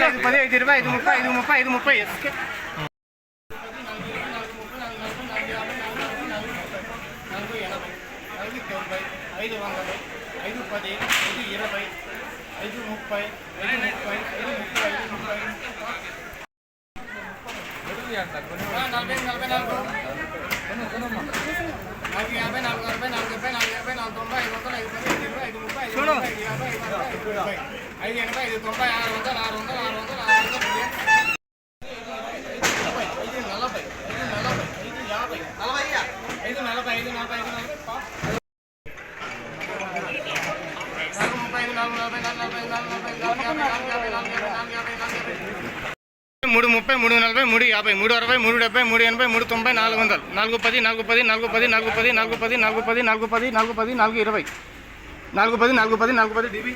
ఐదు పది ఐదు ఇరవై ఐదు ముప్పై ఐదు ముప్పై ఐదు ముప్పై ఐదు వందలు ఐదు పది ఐదు ఇరవై ఐదు ముప్పై ఐదు ముప్పై ఐదు ముప్పై ఐదు ముప్పై నలభై నలభై నాలుగు నాలుగు యాభై నాలుగు అరవై నాలుగు డెబ్బై నాలుగు యాభై నాలుగు తొంభై ఐదు వందలు ఐదు ఐదు ఎనభై ఐదు తొంభై ఆరు వందలు ఆరు వందలు ఆరు వందలు ఆరు వందలు ఐదు నలభై ఐదు నలభై ఐదు యాభై నలభై ఐదు నలభై ఐదు నలభై ఐదు నలభై మూడు ముప్పై మూడు నలభై మూడు యాభై మూడు అరవై మూడు డెబ్బై మూడు ఎనభై మూడు తొంభై నాలుగు వందలు. నాలుగు పది నాలుగు పది నాలుగు పది నాలుగు పది నాలుగు పది నాలుగు పది నాలుగు పది నాలుగు పది నాలుగు పది నాలుగు ఇరవై. నాలుగు పది నాలుగు పది నాలుగు పది డీబీ.